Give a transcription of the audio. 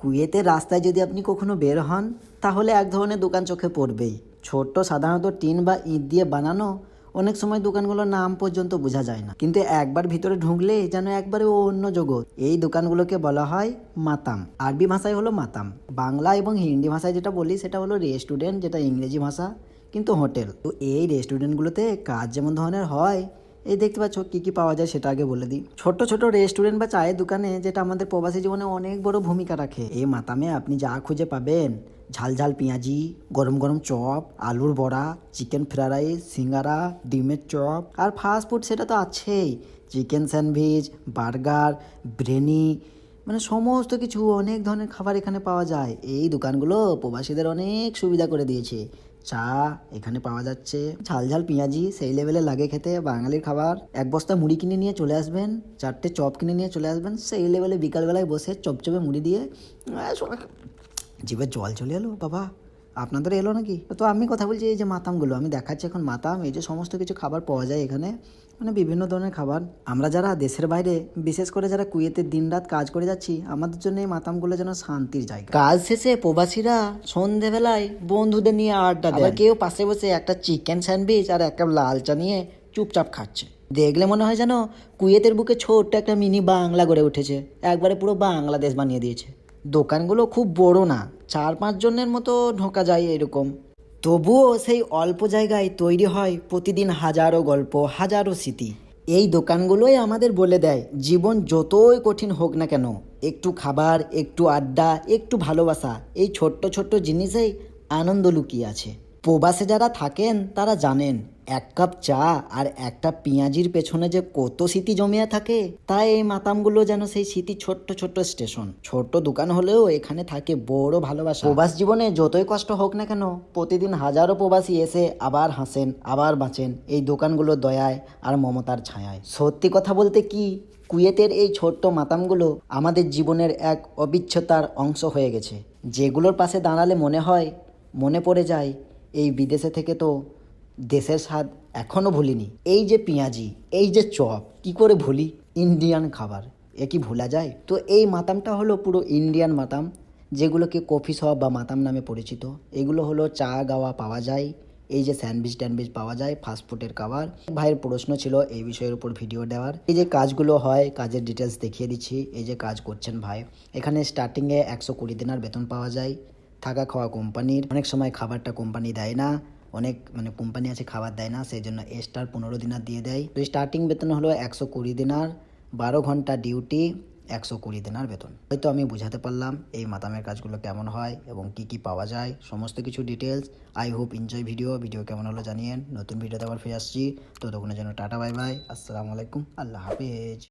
কুয়েতের রাস্তায় যদি আপনি কখনো বের হন, তাহলে এক ধরনের দোকান চোখে পড়বেই। ছোট্ট, সাধারণত টিন বা ইট দিয়ে বানানো, অনেক সময় দোকানগুলোর নাম পর্যন্ত বোঝা যায় না। কিন্তু একবার ভিতরে ঢুকলে যেন একবারে ও অন্য জগৎ। এই দোকানগুলোকে বলা হয় মাতাম। আরবি ভাষায় হলো মাতাম। বাংলা এবং হিন্দি ভাষায় যেটা বলি, সেটা হলো রেস্টুরেন্ট, যেটা ইংরেজি ভাষা, কিন্তু হোটেল। তো এই রেস্টুরেন্টগুলোতে কাজ যেমন ধরনের হয় এই দেখতে পাচ্ছ কী কী পাওয়া যায় সেটা আগে বলে দিই। ছোট্ট ছোট রেস্টুরেন্ট বা চায়ের দোকানে যেটা আমাদের প্রবাসী জীবনে অনেক বড় ভূমিকা রাখে। এই মাতামে আপনি যা খুঁজে পাবেন। ঝাল ঝাল পেঁয়াজি, গরম গরম চপ, আলুর বড়া চিকেন ফ্রাইড রাইস সিঙ্গারা, ডিমের চপ আর ফাস্ট ফুড সেটা তো আছেই। চিকেন স্যান্ডউইচ বার্গার বিরিয়ানি মানে সমস্ত কিছু অনেক ধরনের খাবার এখানে পাওয়া যায়। এই দোকানগুলো প্রবাসীদের অনেক সুবিধা করে দিয়েছে। চা এখানে পাওয়া যাচ্ছে। ঝাল ঝাল পেঁয়াজি, সেই লেভেলে লাগে খেতে বাঙালির খাবার। এক বস্তা মুড়ি কিনে নিয়ে চলে আসবেন, চারটে চপ কিনে নিয়ে চলে আসবেন, সেই লেভেলে বিকালবেলায় বসে চপচপে মুড়ি দিয়ে সবাই- জিভে জল চলে এলো, বাবা। আপনাদের এলো নাকি? তো আমি কথা বলছি এই যে মাতামগুলো আমি দেখাচ্ছি এখন মাতাম এই যে সমস্ত কিছু খাবার পাওয়া যায় এখানে। মানে বিভিন্ন ধরনের খাবার। আমরা যারা দেশের বাইরে বিশেষ করে যারা কুয়েতে দিনরাত কাজ করে যাচ্ছি আমাদের জন্য এই মাতামগুলো যেন শান্তির জায়গা। কাজ শেষে প্রবাসীরা সন্ধেবেলায় বন্ধুদের নিয়ে আড্ডা দেয়। কেউ পাশে বসে একটা চিকেন স্যান্ডউইচ আর একটা লাল চা নিয়ে চুপচাপ খাচ্ছে। দেখলে মনে হয় যেন কুয়েতের বুকে ছোট্ট একটা মিনি বাংলা গড়ে উঠেছে। একবারে পুরো বাংলাদেশ বানিয়ে দিয়েছে। দোকানগুলো খুব বড় না, চার পাঁচজনের মতো ঢোকা যায় এরকম। তবুও সেই অল্প জায়গায় তৈরি হয় প্রতিদিন হাজারো গল্প, হাজারো স্মৃতি। এই দোকানগুলোই আমাদের বলে দেয়, জীবন যতই কঠিন হোক না কেন, একটু খাবার, একটু আড্ডা, একটু ভালোবাসা, এই ছোট্ট ছোট্ট জিনিসেই আনন্দ লুকিয়ে আছে। প্রবাসে যারা থাকেন, তারা জানেন, এক কাপ চা আর একটা পেঁয়াজির পেছনে যে কত স্মৃতি জমিয়ে থাকে তাই এই মাতামগুলো যেন সেই স্মৃতি ছোট্ট ছোট্ট স্টেশন। ছোট্ট দোকান হলেও এখানে থাকে বড় ভালোবাসা। প্রবাস জীবনে যতই কষ্ট হোক না কেন, প্রতিদিন হাজারো প্রবাসী এসে আবার হাসেন, আবার বাঁচেন এই দোকানগুলো দয়ায় আর মমতার ছায়ায়। সত্যি কথা বলতে কি, কুয়েতের এই ছোট্ট মাতামগুলো আমাদের জীবনের এক অবিচ্ছতার অংশ হয়ে গেছে। যেগুলোর পাশে দাঁড়ালে মনে হয়, মনে পড়ে যায় এই বিদেশে থেকে তো দেশের স্বাদ এখনও ভুলিনি। এই যে পেঁয়াজি, এই যে চপ, কি করে ভুলি? ইন্ডিয়ান খাবার, এ কি ভোলা যায়? তো এই মাতামটা হলো পুরো ইন্ডিয়ান মাতাম, যেগুলোকে কফি শপ বা মাতাম নামে পরিচিত। এগুলো হলো চা গাওয়া পাওয়া যায়, এই যে স্যান্ডউইচ ট্যান্ডউইচ পাওয়া যায় ফাস্টফুডের খাবার। ভাইয়ের প্রশ্ন ছিল এই বিষয়ের উপর ভিডিও দেওয়ার। এই যে কাজগুলো হয়, কাজের ডিটেলস দেখিয়ে দিচ্ছি, এই যে কাজ করছেন ভাই। এখানে স্টার্টিংয়ে একশো কুড়ি দিনার বেতন পাওয়া যায়। থাকা খাওয়া কোম্পানির, অনেক সময় খাবারটা কোম্পানি দেয় না, অনেক মানে কোম্পানি আছে খাবার দেয় না সেই জন্য এক্সট্রার পনেরো দিনার দিয়ে দেয়। তো স্টার্টিং বেতন হলো একশো কুড়ি দিনার বারো ঘণ্টা ডিউটি একশো কুড়ি দিনার বেতন। হয়তো আমি বুঝাতে পারলাম এই মাতামের কাজগুলো কেমন হয় এবং কি কি পাওয়া যায়, সমস্ত কিছু details I hope enjoy video video কেমন হলো জানিয়েন। নতুন ভিডিওতে আবার ফিরে আসছি। তো তখন জন্য টাটা বাই বাই আসসালামু আলাইকুম, আল্লাহ হাফেজ।